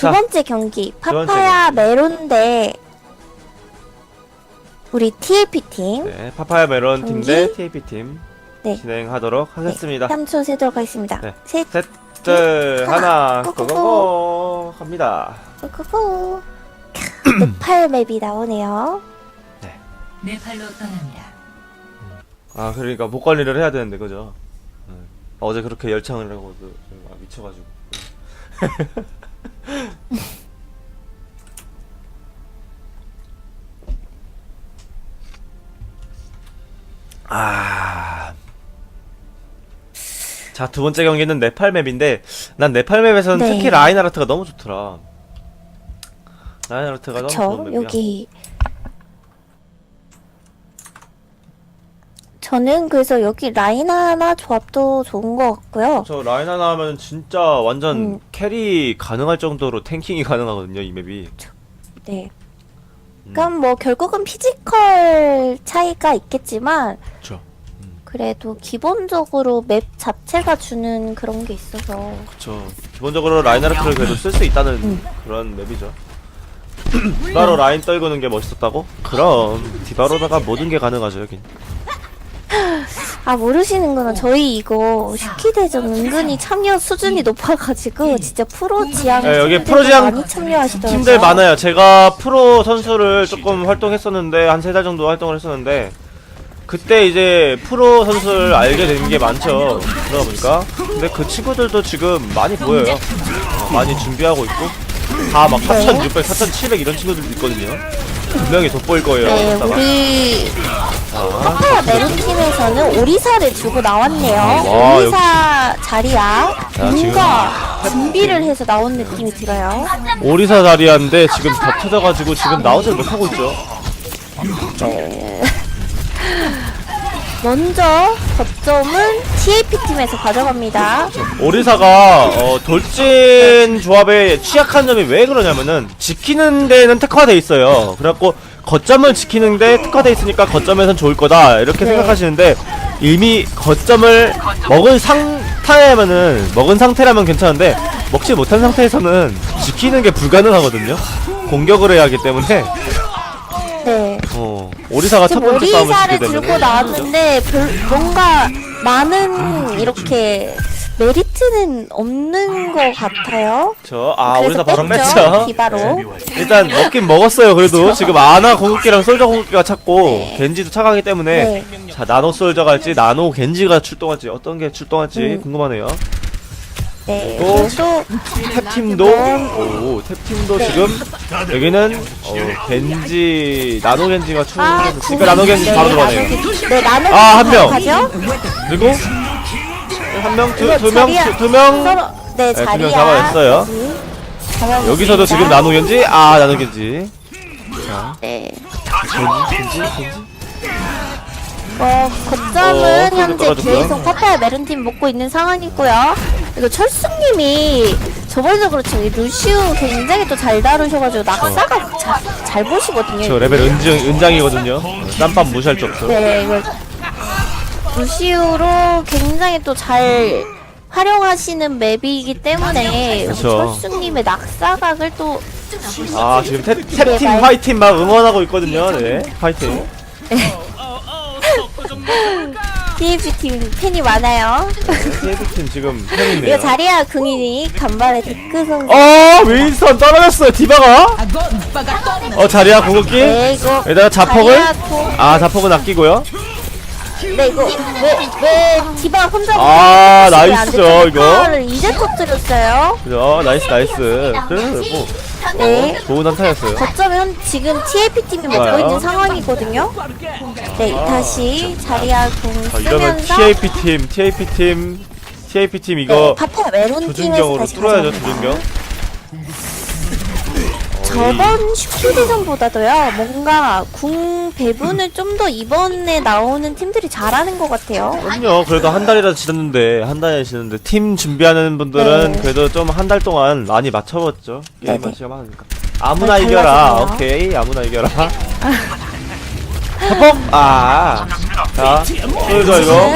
두 자. 번째 경기 번째 파파야. 메론 대 우리 TLP 팀 네, 파파야 메론 팀 대 경기? TAP 팀 네. 진행하도록 하겠습니다. 3초 세도록 하겠습니다. 네. 셋, 셋, 둘, 하나, 고고고. 고고고 갑니다. 고고고. 네팔 맵이 나오네요. 네팔로 떠납니다. 아 그러니까 목 관리를 해야 되는데 그죠? 네. 어제 그렇게 열창을 하고 그, 아, 미쳐가지고. 아. 자, 두 번째 경기는 네팔 맵인데, 난 네팔 맵에서는 네. 특히 라인하르트가 너무 좋더라. 라인하르트가 너무 그쵸? 좋은 맵이야. 여기 저는 그래서 여기 라인 하나 조합도 좋은 것 같고요. 저 라인 하나 하면 진짜 완전 음. 캐리 가능할 정도로 탱킹이 가능하거든요, 이 맵이. 네. 음. 그럼 뭐 결국은 피지컬 차이가 있겠지만 그쵸. 그래도 기본적으로 맵 자체가 주는 그런 게 있어서 그쵸. 기본적으로 라인하르트를 그래도 쓸 수 있다는 음. 그런 맵이죠. 디바로 라인 떨구는 게 멋있었다고? 그럼 디바로다가 모든 게 가능하죠, 여긴. 아 모르시는구나 저희 이거 슈키 대전 은근히 참여 수준이 높아가지고 진짜 프로 지향 네, 여기 프로 지향 많이 참여하시더라고요. 팀들 많아요. 제가 프로 선수를 조금 활동했었는데 한 세 달 정도 활동을 했었는데 그때 이제 프로 선수를 알게 된 게 많죠. 그러다 보니까 근데 그 친구들도 지금 많이 보여요. 어, 많이 준비하고 있고 다 막 4,600, 4,700 이런 친구들도 있거든요. 분명히 돋보일 거예요. 네 이따가. 우리 자, 파파야 메론 팀에서는 오리사를 주고 나왔네요. 와, 오리사 자리야 자, 뭔가 준비를 해서 나온 느낌이 들어요. 오리사 자리한데 지금 다 터져가지고 지금 나오질 못하고 있죠. 네. 먼저 거점은 TAP 팀에서 가져갑니다. 오리사가 어, 돌진 조합에 취약한 점이 왜 그러냐면은 지키는 데는 특화돼 있어요. 그래갖고 거점을 지키는데 특화돼 있으니까 거점에선 좋을 거다 이렇게 네. 생각하시는데 이미 거점을 먹은 상태라면은 먹은 상태라면 괜찮은데 먹지 못한 상태에서는 지키는 게 불가능하거든요. 공격을 해야 하기 때문에 네. 어, 오리사가 첫 지금 번째 싸움을 오리사를 지게 되면 들고 나왔는데 별, 뭔가 많은 이렇게 메리트는 없는 것 같아요. 저아 그래서 오리사 바로 뺐죠, 뺐죠. 디바로. 일단 먹긴 먹었어요. 그래도 지금 아나 공격기랑 솔저 공격기가 찾고 네. 겐지도 차가기 때문에 네. 자 나노 솔저가 할지 나노 겐지가 출동할지 어떤 게 출동할지 음. 궁금하네요. 네. 또 그래도 탭팀도 오 탭팀도 네. 지금 여기는 어, 겐지 나노 겐지가 출동. 아, 지금 나노 겐지 네, 바로 들어가네요. 나노 겐지. 네, 나노 아, 한 명. 가죠? 그리고 한 명, 이거 두, 두 명, 자리야. 두 명. 서로 네, 두 자리야. 명 잡아냈어요. 잡아냈습니다. 여기서도 지금 나노 겐지, 아. 자, 네. 어, 거점은 어, 현재 떨어졌고요. 계속 파파야 메른팀 먹고 있는 상황이고요. 이거 철수님이 저번에도 그렇지만 이 루시우 굉장히 또 잘 다루셔가지고 낙사가 자, 잘 보시거든요. 저 레벨 은장, 은장이거든요. 땀밥 무시할 줄 없어. 네, 이거 루시우로 굉장히 또 잘 활용하시는 맵이기 때문에 그쵸. 철수님의 낙사각을 또 아 지금 탭, 네, 탭팀 말- 화이팅 막 응원하고 있거든요. 네 화이팅. TFP 팀 팬이 많아요. TF팀 지금 팬이네요. 이거 자리야 궁이니 간발의 데크 선수. 어 윈스턴 떨어졌어요 디바가. 어 자리야 궁극기. 네, 이거 여기다가 자폭을? 자리야 공- 아 자폭은 아끼고요 네 이거 왜왜 디바 혼자 아, 먹고 있으면 안 나이스죠, 되죠? 이거. 파워를 이제 터뜨렸어요. 그죠 나이스 나이스 그래서 뭐 네. 좋은 한타였어요 거점은 지금 TAP 팀이 먹고 좋아요. 있는 상황이거든요. 네 다시 자리야 공 자 이러면 쓰면서 TAP팀 TAP팀 TAP팀 네, 이거 파파 메론 팀에서 조준경으로 다시 뚫어야죠 가져옵니다. 조준경 저번 슈퍼디전보다도요 뭔가 궁 배분을 좀 더 이번에 나오는 팀들이 잘하는 것 같아요. 그럼요. 그래도 한 달이라도 지났는데 한 달이 지났는데 팀 준비하는 분들은 네. 그래도 좀 한 달 동안 많이 맞춰봤죠. 게임 네네. 시간 많으니까. 아무나 네, 이겨라. 달라지네요. 오케이. 아무나 이겨라. 자폭 아. 자, 솔저 이거.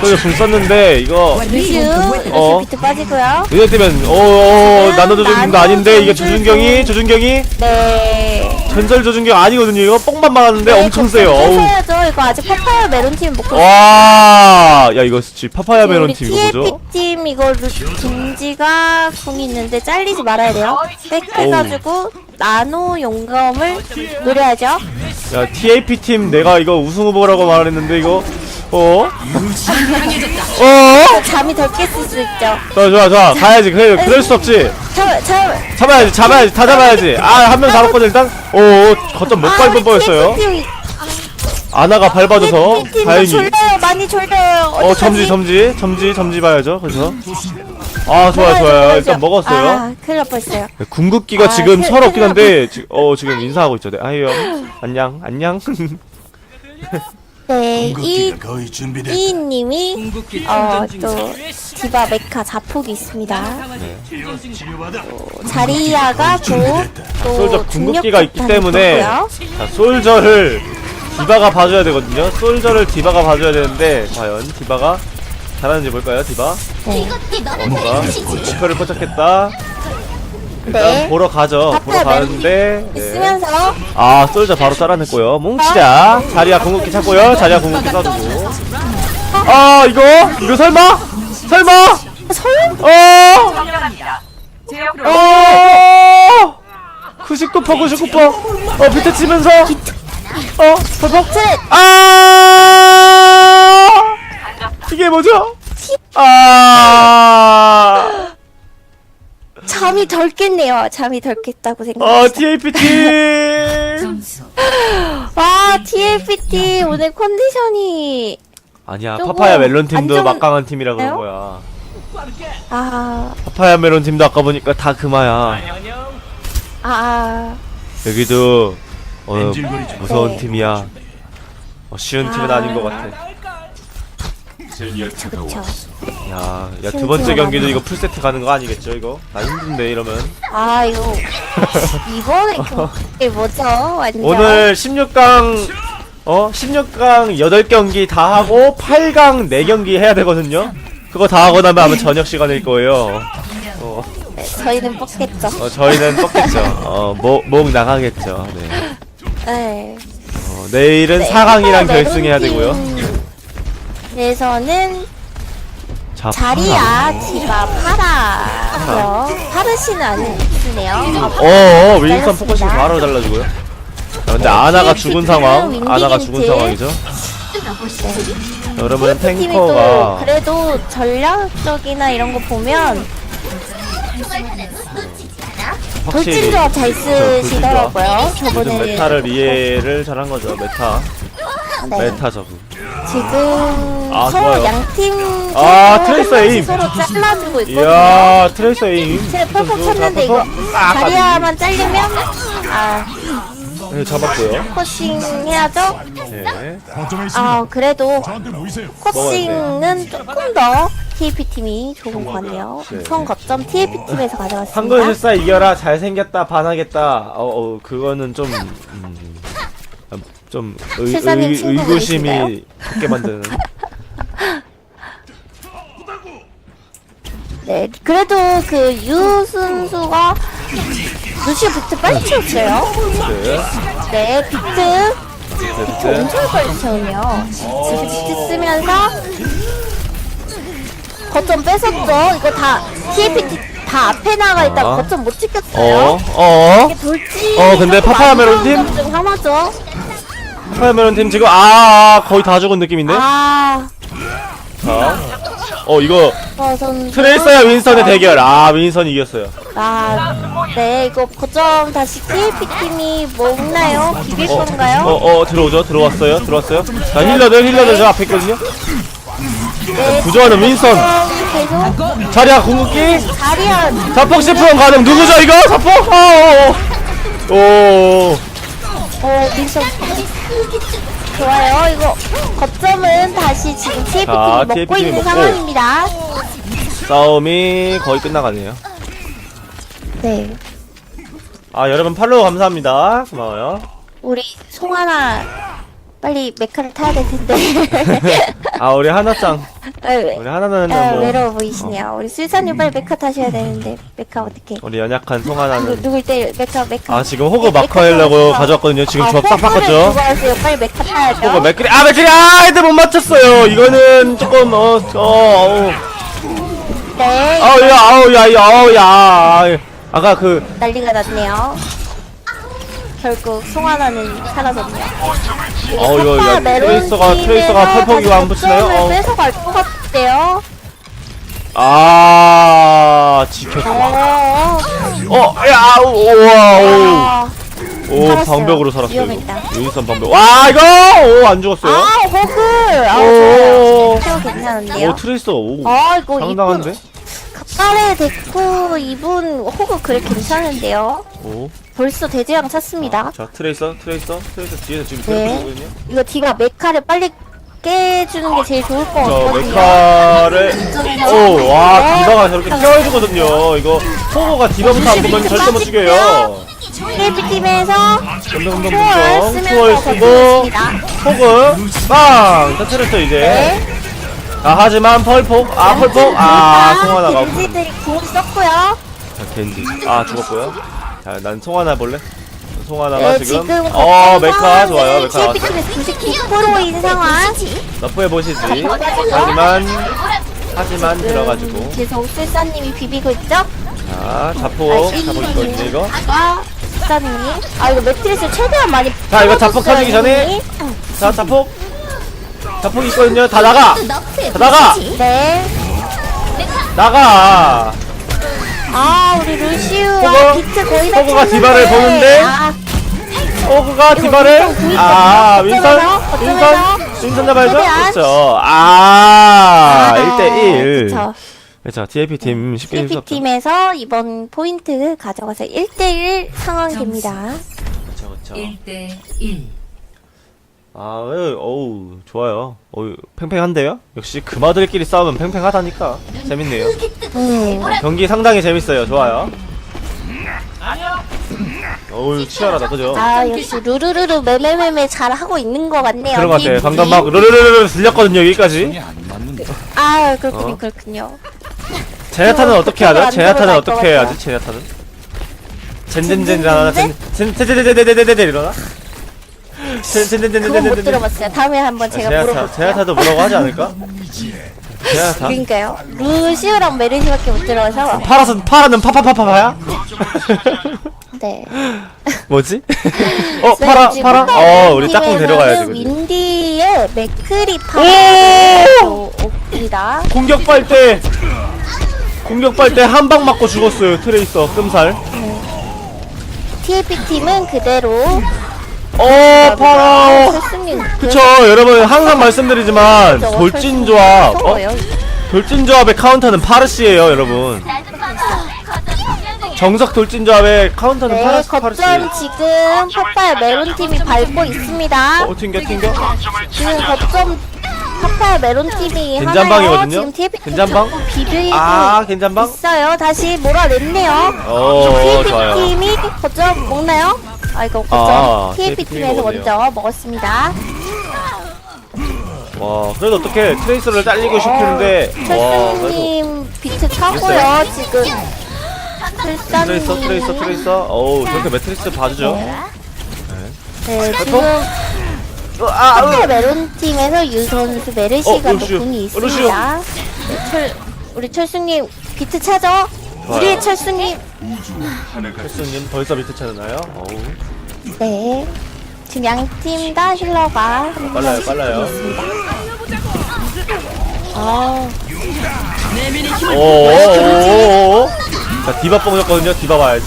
솔저 궁 썼는데 이거 어. 루슈 비트 빠지고요. 눈에 뜨면 오 나노 조준경도 아닌데 이게 조준경이 조준경이 네. 전설 조준경 아니거든요. 이거 뽕만 막았는데 엄청 세요. 어우. 해야죠. 이거 아직 파파야 메론 팀 먹고 와, 야 이거 진짜 파파야 메론 우리 팀 이거 뭐죠? 팀 이거 루- 김지가 궁이 있는데 잘리지 말아야 돼요. 백 해가지고 나노 용검을 노려야죠. 야 TAP 팀 내가 이거 우승 후보라고 말했는데 이거 어? 어? 잠이 덜 깼을 수 있죠. 좋아 좋아. 좋아 가야지. 그래 그럴 수 없지. 잠, 잠. 잡아야지 잡아야지 다 잡아야지. 아 한 명 잡았거든 일단. 오 거점 못 밟을 뻔했어요. 아나가 밟아줘서 팀 다행히. 졸려요. 많이 졸려요. 어 점지 점지. 점지 점지 봐야죠 그래서 아 좋아요 좋아요. 일단 먹었어요. 아, 큰일 날 뻔했어요. 네, 궁극기가 아, 지금 그- 큰일 한데 지, 어 지금 인사하고 있죠. 네 아유 안녕 안녕 네, 이 궁극기가 거의 준비됐다. 이님이 어또 디바 메카 자폭이 있습니다. 치료받아. 자리야가 솔저 곧또 궁극기가 있기 때문에 자, 솔저를 디바가 봐줘야 되거든요. 솔저를 디바가 봐줘야 되는데 과연 디바가 잘하는지 볼까요, 디바? 네. 뭔가 목표를 포착했다. 일단 네. 보러 가죠. 보러 가는데 네. 있으면서 아 솔저 바로 잘라냈고요. 뭉치자. 자리야 궁극기 찾고요. 자리야 궁극기 쏴주고. 아 이거 이거 설마 설마 설 어. 어. 99% 99%. 어 비트 치면서 어 트랙 아 이게 뭐죠? 아. 잠이 덜 깼네요. 잠이 덜 깼다고 어 생각합니다. TAP 팀. 점수 와 TLPT 오늘 컨디션이 아니야 조금 파파야 멜론 팀도 안정- 막강한 팀이라 그런 나요? 거야. 아 파파야 멜론 팀도 아까 보니까 다 금화야. 아, 여기도 어. 무서운 네. 팀이야. 어, 쉬운 팀은 아. 아닌 것 같아. 그쵸. 야, 야 두 번째 경기도. 이거 풀 세트 가는 거 아니겠죠 이거? 나 힘든데 이러면. 아 이거 이번에 경기 뭐죠? 완전 오늘 16강 어 16강 8경기 다 하고 8강 4경기 해야 되거든요. 그거 다 하고 나면 아마 저녁 시간일 거예요. 어, 네, 저희는 뽑겠죠. 어, 저희는 뻗겠죠. 어, 목, 목 나가겠죠. 네. 네. 어, 내일은 네, 4강이랑 메론팀 결승해야 되고요. 에서는 자, 자리야 디바 파라요. 파르시는 아니시네요. 아, 어, 어 윈스턴. 포커싱 바로 잘라주고요. 자, 근데 아나가 죽은 상황, 윈디겐트. 아나가 죽은 상황이죠. 자, 여러분 팀이 또 탱커가 그래도 전략적이나 이런 거 보면 돌진 확실히 조합 잘 쓰시더라고요. 요즘 저번에 메타를 이해를 잘한 거죠. 메타, 네. 메타 적응. 지금 아, 서로 좋아요. 양팀 아, 서로 트레이서 에임. 서로 잘라주고 있거든요. 이야 트레이서 에임. 쟤네 펄펄 쳤는데 이거 펄펄. 아, 자리야만 잘리면 아 네, 잡았고요. 코싱 해야죠. 네. 거점에 있습니다. 아 그래도 저한테 모이세요. 코싱은 조금 더 TAP 팀이 좋은 것 같네요. 네. 우선 거점 TAP 팀에서 가져갔습니다. 한글 실사 이겨라 잘생겼다 반하겠다. 어, 어 그거는 좀 음, 음, 좀 의, 실사님 의, 친구 의구심이 갖게 만드는. 네, 그래도 그 유순수가 루시오 비트 빨리 채웠어요. 네. 네, 비트 네. 엄청 빨리 채우네요. 지금 비트 쓰면서 거점 뺏었죠. 이거 다 TAP 다 앞에 나가 있다가 아. 거점 못 어, 지켰어요. 어, 이게 돌진. 어, 근데 파파야 메론 팀? 중 하나죠. 파이어맨 팀 지금 아 거의 다 죽은 느낌인데. 아, 자, 어 이거 어, 선 트레이서야 윈선의 대결. 아 윈선이 이겼어요. 아, 네, 이거 거점 다시 TAP 팀이 먹나요? 비빌 어, 건가요? 어, 어 들어오죠. 들어왔어요. 들어왔어요. 자 힐러들 힐러들 저 앞에 있거든요. 네, 구조하는 윈선. 계속 자리야 궁극기. 자리야 자폭 시프론 가능 누구죠 이거? 자폭? 어, 어, 어. 어 민선 좋아요 이거 거점은 다시 지금 TF팀이 자, 먹고 TF팀이 있는 먹고. 상황입니다 싸움이 거의 끝나가네요. 네 아 여러분 팔로우 감사합니다. 고마워요. 우리 송하나 빨리 메카를 타야 될 텐데. 아 우리 하나짱 아, 왜- 우리 하나는 아, 뭐 외로워 보이시네요. 우리 술사님 빨리 메카 타셔야 되는데 메카 어떻게? 우리 연약한 송하나는 누굴 때 메카 메카? 아 지금 호그 마커 하려고. 가져왔거든요 지금 아, 조합 싹 호그를 바꿨죠 누구 하세요? 빨리 메카 타야죠. 호그 맥크리 아 맥크리 아 애들 못 맞췄어요 이거는 조금 어어 어, 네. 아우 야 아우 야 야, 아우 야 아까 그 난리가 났네요. 결국 송하나는 사라졌네요. 어우, 이거, 야, 트레이서가- 트레이서가 펄펄기가 안 붙이나요? 어. 뺏어갈 것 같대요. 아 지켰다 어. 어 야 우와 오. 아, 오 살았어요. 방벽으로 살았어요 위험했다. 이거 유니선 방벽 와 이거 오 안 죽었어요 아 호그. 아 오. 좋아요. 괜찮은데요. 오 트레이서 오 아 이거 상당한데 가 까레 됐고 이분 호그 그래 괜찮은데요. 오 벌써 대재앙 찼습니다. 자 트레이서 트레이서 트레이서 뒤에서 지금 네. 괴롭히거든요 이거 디가 메카를 빨리 깨주는 게 제일 좋을 것 저 같거든요. 메카를 오와 네. 디바가 저렇게 케어해주거든요 이거 호거가 디바부터 안 보면 절대 못 죽여요 KP 팀에서 점점 점점 초월 점점 쓰면서 초월 쓰고. 호그 빵 터트렸어 이제 네. 아 하지만 펄폭 아 펄폭 아 송하나가 없 겐지들이 궁 썼고요. 자 겐지. 아 죽었고요. 자난 송하나 볼래? 송하나가 네, 지금. 지금 어 메카 좋아요 메카 나왔어 99%인 상황. 너프해 보시지. 하지만 하지만 들어가지고. 계속 술사님이 비비고 있죠? 자 자폭 자폭 있거든요 이거. 아, 술사님이. 아 이거 매트리스 최대한 많이. 자, 이거 자폭 터지기 전에. 자 자폭 자폭 있거든요 다 나가 다 나가 네. 나가 아 우리 루시우 호그? 아, 비트 거의 다 호그가 쳤는데. 디바를 보는데? 아, 호그가 디바를 윈선 아 윈선? 윈선? 윈선 잡아야죠 최대한. 그렇죠 아 아, 1대1 그쵸. 그렇죠 TAP 팀 쉽게 수 TP 없죠 팀에서 이번 포인트 가져가서 1대1 상황입니다. 그렇죠 그렇죠 1대 1. 아, 왜, 어우, 좋아요. 어우, 팽팽한데요? 역시 금아들끼리 싸우면 팽팽하다니까. 재밌네요. 음. 경기 상당히 재밌어요. 좋아요. 어우, 치열하다, 그죠? 아 역시 루루루루 매매매매 잘 하고 있는 것 같네요. 그런 것 같아. 팀. 방금 막, 르르르르 들렸거든요, 여기까지. 아 그렇군요 어? 그렇군요. 제나타는 그 어떻게 하죠? 것 어떻게 같아요. 해야지, 제나타는? 젠젠젠이라나? 젠, 젠, 젠젠젠젠젠젠젠 이러나? 못 들어봤어요. 다음에 한번 제가 제나타, 물어볼게요. 제나타도 뭐라고 하지 않을까? 제나타? 그러니까요. 루시우랑 메르시밖에 못 들어가서 파라는, 파라는 파파파파파야? 네. 뭐지? 어 파라 파라? 어 우리 짝꿍 데려가야지 그지? 윈디의 맥크리 옵니다. 공격 빨대 공격 빨대 한방 맞고 죽었어요 트레이서 끔살 TAP 팀은 그대로 어 파라 철수님 그쵸 여러분 항상 말씀드리지만 돌진 조합 어? 돌진 조합의 카운터는 파르시에요 여러분 정석 돌진 조합의 카운터는 네, 파르시 파르시 거점 지금 파파야 메론 팀이 밟고 있습니다. 어 튕겨 튕겨 지금 거점 파파야 메론 팀이 겐잔방이거든요? 하나요. 지금 겐잔방? 조금 비비고 아 괜찮방? 있어요. 다시 몰아냈네요. 어 좋아요 팀이 거점 먹나요? 아 이거 거점 아, TAP TAP 팀이 팀에서 먹었네요. 먼저 먹었습니다. 와 그래도 어떻게 트레이서를 잘리고 싶은데 와 그래도 철수님 비트 차고요 지금. 트레이서 트레이서 트레이서 어우 저렇게 매트리스 봐주죠 네 어, 지금 어, 아, 파파 으. 메론 팀에서 유 선수 메르시가 어, 또 루시오. 분이 어, 루시오. 있습니다. 네, 철 우리 철수님 비트 차죠? 우리 철수님. 철수님 벌써 밑에 찾았나요? 어우. 네. 지금 양 팀 다 힐러가 빨라요 빨라요. 아 오오오오 자 디바 뽕였거든요. 디바 봐야지.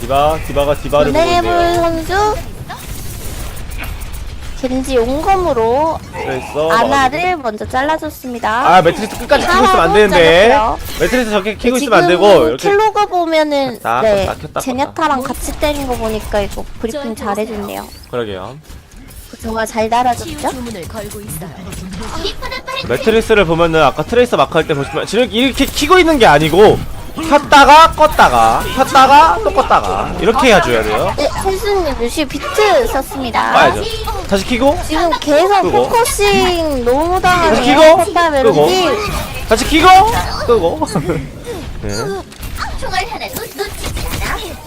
디바 디바가 디바를 보고 있네요. 선수 겐지 용검으로 트레이서 아나를 먼저 잘라줬습니다. 아 매트리스 끝까지 키고 있으면 안 되는데 매트리스 저렇게 키고 있으면 안 되고 이렇게 킬로그 보면은 딱, 네 제냐타랑 같이 때린 거 보니까 이거 브리핑 잘해줬네요. 그러게요 정말 잘 달아줬죠? 매트리스를 보면은 아까 트레이서 마크 할 때 보시면 지금 이렇게 키고 있는 게 아니고 켰다가 껐다가 켰다가 또 껐다가 이렇게 해줘야 돼요 네, 칠수님 루시 비트 썼습니다. 봐야죠 다시 키고 지금 계속 끄고. 포커싱 너무 다시 키고. 당하네요. 끄고. 멜로디. 다시 키고 끄고 네.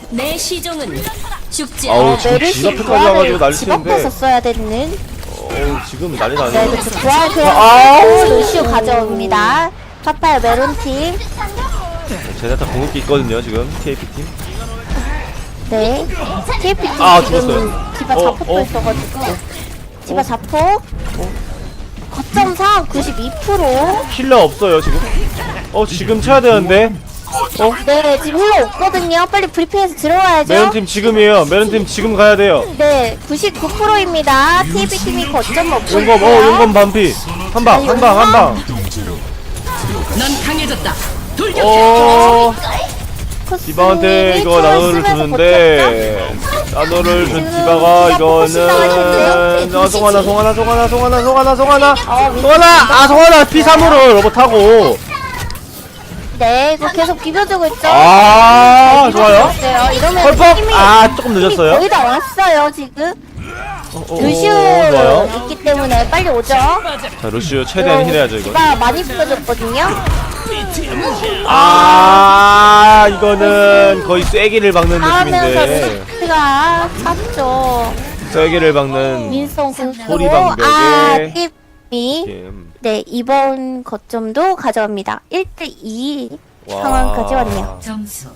내 시종은 죽지 아우 않아. 지금 메르시 집 앞에까지 와가지고 난리 집 앞에서 치는데 써야 되는. 어우 지금 난리 네, 나네 그렇죠. 아우. 루시오 가져옵니다. 파파야 메론 팀. 제네타 공격기 있거든요 지금 TAP팀 네. TFP 팀 아, 지금 죽었어요. 디바 어, 자폭도 어. 있어가지고. 디바 자폭. 거점 상 92%. 힐러 없어요 지금 어 지금 쳐야 되는데 어? 네, 지금 힐러 없거든요. 빨리 브리핑해서 들어와야죠. 메론 팀 지금이에요 메론 팀 지금 가야 돼요 네, 99%입니다. TFP 팀이 거점 없고 용검 어. 용검 반피 한 방 한 방 한 방 넌 강해졌다. 어. 디바한테 이거 나노를 주는데 나노를 준 디바가 이거는. 아 송하나 송하나 송하나 송하나 송하나 송하나. 어, 윈- 송하나! 아 송하나! P3으로 로봇 타고. 네, 이거 계속 비벼주고 있죠. 아 좋아요. 있어요. 이러면 아 조금 늦었어요? 거의 다 왔어요, 지금. 어, 어, 루시오 좋아요. 있기 때문에 빨리 오죠. 자 루시오 최대한 힐해야죠 이거. 디바 많이 비벼줬거든요. 아 이거는 거의 쐐기를 박는 하면서 느낌인데 루시가 찼죠. 쐐기를 박는 민성 소리 방벽에 아, 팁이 게임 네, 이번 거점도 가져갑니다. 1대2 와. 상황까지 왔네요. 점수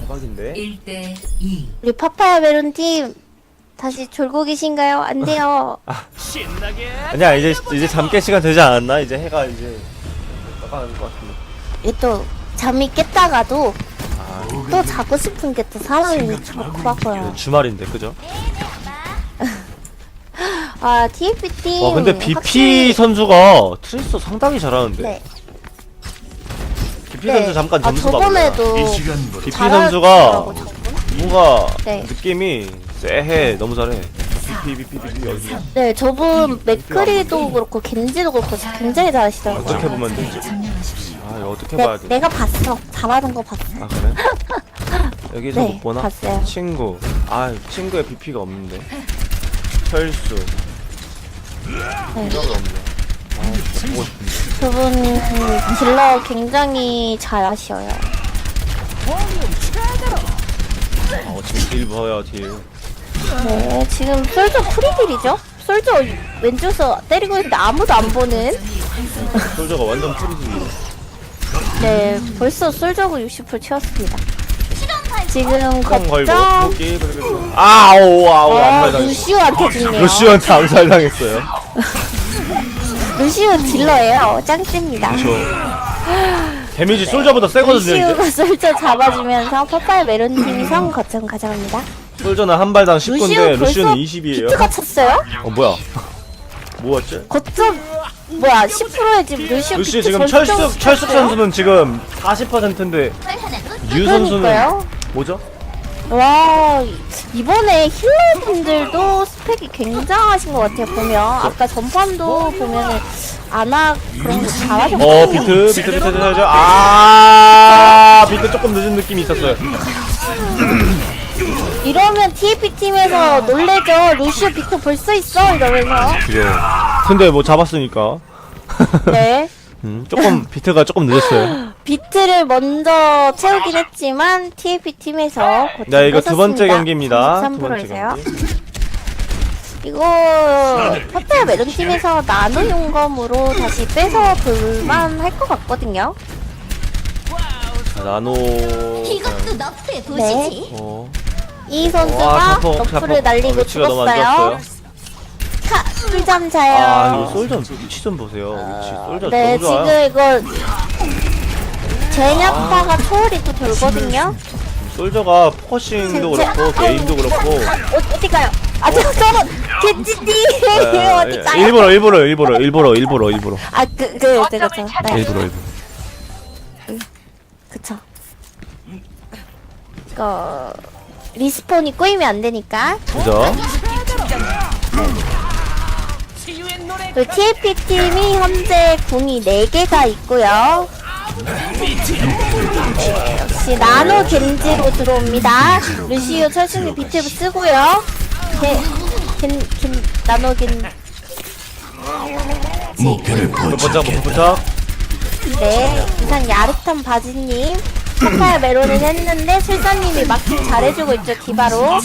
대박인데 1대 2. 우리 파파야 메론 팀 다시 졸고 계신가요? 안 돼요. 아니야 이제 이제 잠깰 시간 되지 않았나 이제 해가 이제 깜깜할 것 같은데 또 잠이 깼다가도 아 또 자고 싶은 게 또 사람이 바꿔요. 주말인데 그죠? 아, TFP 팀. 와 근데 BP 확실히- 선수가 트레이서 상당히 잘하는데 네. BP 선수 잠깐 아, 점수 이 저번에도 BP 잘하더라고, 선수가 저분. 뭔가 네. 느낌이 쎄해 너무 잘해 BP BP BP 여기 네, 저분 맥크리도 그렇고 겐지도 그렇고 굉장히 잘하시더라고요. 어떻게 보면 되지? 아 이거 어떻게 네, 봐야 돼? 내가 봤어. 잘하는 거 봤어. 아 그래? 여기서 네, 못 보나? 봤어요. 친구 아 친구의 BP가 없는데 철수 네. 이거 없네 아 보고 싶은데 저분 딜러 굉장히 잘하셔요. 어 지금 딜 봐요 딜 네, 지금 솔저 프리딜이죠? 솔저 왼쪽에서 때리고 있는데 아무도 안 보는. 솔저가 완전 프리딜 네, 벌써 솔저고 60% 채웠습니다. 지금 콩 걸고 거점 토끼 그리고 아오 아오 어, 루시오한테 죽네요. 루시오한테 암살당했어요 루시오 딜러예요. 짱셉니다. 저 데미지 솔저보다 세거든요 이제 루시오가 솔저 잡아주면서 퍼파의 메론 팀이 성 거점 가져갑니다. 솔저는 한 발당 19인데 루시오 루시오는 벌써 20이에요 비트가 찼어요? 어 뭐야 뭐였지? 거점 뭐야 10%에 지금 루시오 루시오 비트 지금 철숙 찼어요? 선수는 지금 40%인데 유 선수는 그러니까요. 뭐죠? 와 이번에 힐러분들도 스펙이 굉장하신 것 같아요 보면. 아까 전판도 보면은 아나 그런 거 잘하셨거든요. 어 비트 비트 비트 비트 아 비트 조금 늦은 느낌이 있었어요. 이러면 TFP 팀에서 놀래죠. 루시오 비트 볼수 있어? 이러면서. 그죠 근데 뭐 잡았으니까 네 음, 조금 비트가 조금 늦었어요 비트를 먼저 채우긴 했지만 TFP 팀에서 네 이거 두 번째 경기입니다 두 번째 3%에서요 경기 이거 파파야 메론 팀에서 나노 용검으로 다시 빼서 볼만 할 것 같거든요 자, 나노 너프에 네. 어. 이 와, 선수가 자폭, 너프를 자폭. 날리고 어, 위치가 너무 안 죽었어요. 좋았어요. 카, 꿀잠 자요. 아 이거 솔전 위치 좀 보세요 위치 솔전 네, 너무 좋아요 지금 이거 제냐타가 초월이 또 돌거든요. 솔저가 포커싱도 제- 그렇고 게임도 그렇고 어, 어디 가요? 아, 저, 저는 아, 어디 예, 가요? 일부러 일부러 일부러 일부러 일부러 일부러 아, 그, 그, 그, 그쵸. 네, 일부러 일부러 그쵸. 이거 리스폰이 꼬이면 안 되니까. 그죠? TFP 팀이 현재 궁이 4개가 있고요. 역시 나노 겐지로 들어옵니다. 루시오 철수님 비트브 쓰고요. 겐, 겐, 겐, 나노 겐, 목표를 그 포착. 그 번쩍 네. 이상 야릇한 바지님. 파파야 메론은 했는데 술사님이 막힘 잘해주고 있죠 디바로.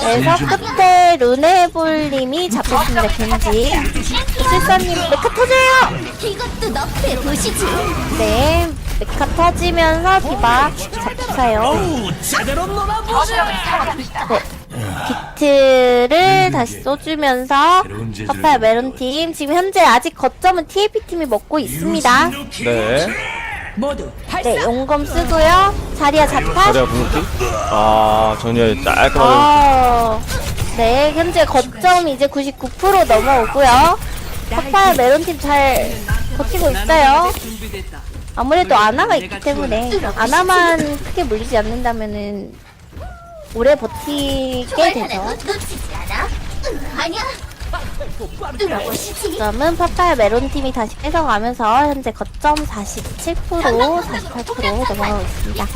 그래서 끝에 르네볼님이 잡혔습니다 겐지. 술사님 메카 터져요. 네 메카 터지면서 디바 잡혀요. 네. 비트를 다시 쏘주면서 파파야 메론팀. 지금 현재 아직 거점은 TAP팀이 먹고 있습니다. 네 모두 네, 용검 쓰고요. 자리야 자타. 자리야 궁극기 아 정리해 깔끔하게 어, 네, 현재 거점 이제 99% 넘어오고요. 파파야 메론팀 잘 버티고 있어요. 아무래도 아나가 있기 때문에 아나만 크게 물리지 않는다면은 오래 버티게 되죠. 하나도 놓치지 않아. 응, 아니야. 점은 파파야 메론팀이 다시 뺏어가면서 현재 거점 47% 48% 넘어가고 있습니다.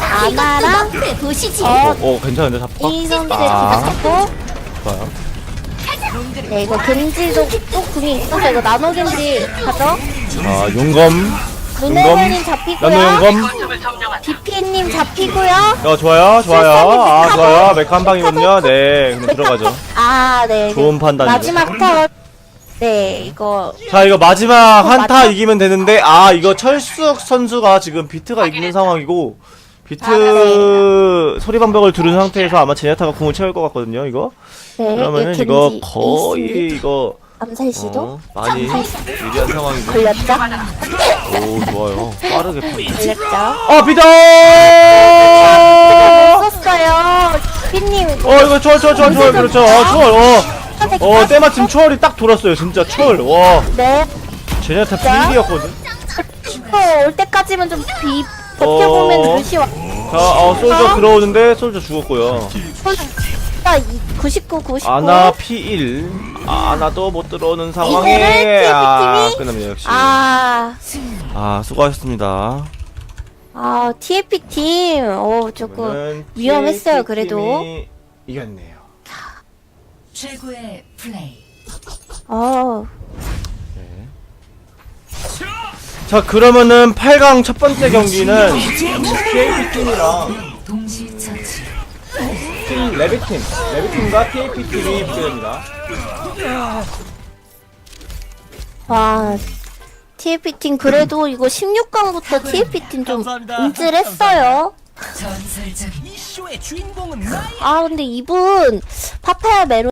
아나랑. 어, 오 괜찮은데 잡고 이 선수의 아. 기가 좋아요 네, 이거 겐지도 또 궁이 있어서 이거 나노 겐지 가죠? 아 용검 루네버님 나노 잡히고요. 용검. 비피님 잡히고요. 어 좋아요 좋아요. 아 좋아요. 메카 한 방이거든요 네 그럼 들어가죠. 아, 네. 좋은 판단이네. 마지막 타워. 네, 이거. 자 이거 마지막 한타. 이기면 되는데 아 이거 철숙 선수가 지금 비트가 이기는 상황이고 비트 아, 소리 방벽을 두른 상태에서 아마 제냐타가 궁을 채울 것 같거든요 이거. 네, 그러면은 이 이거 거의 이거 암살 시도? 어, 많이 유리한 상황이고 걸렸죠? 오 좋아요. 빠르게 판단 걸렸죠? 어 비트 못 썼어요. 피님. 이거 어 이거 초월 초월 초월 초월 그렇죠. 어 초월 어, 어 때마침 초월이 딱 돌았어요 진짜 초월. 와. 네, 진짜? 필이었거든. 슈퍼 올 때까지만 좀 비, 버텨보면 어. 루시 와. 자 어, 솔저 들어오는데 솔저 죽었고요 아, 99, 99. 아나 P1 아나도 못 들어오는 이거를 상황에 아? 끝납니다 역시 아, 아, 수고하셨습니다 아, TF팀. 어, 조금 그러면은 위험했어요, 그래도. 이겼네요 최고의 플레이. 어, 자 그러면은 8강 첫 번째 경기는 TAP팀이랑 동시 처치. 팀 레비팀 레비팀과 TAP팀이 붙게 됩니다 와. TF팀 그래도 이거 16강부터 TF팀 좀 움찔했어요. 전설적인 아 근데 이분 파파야 메론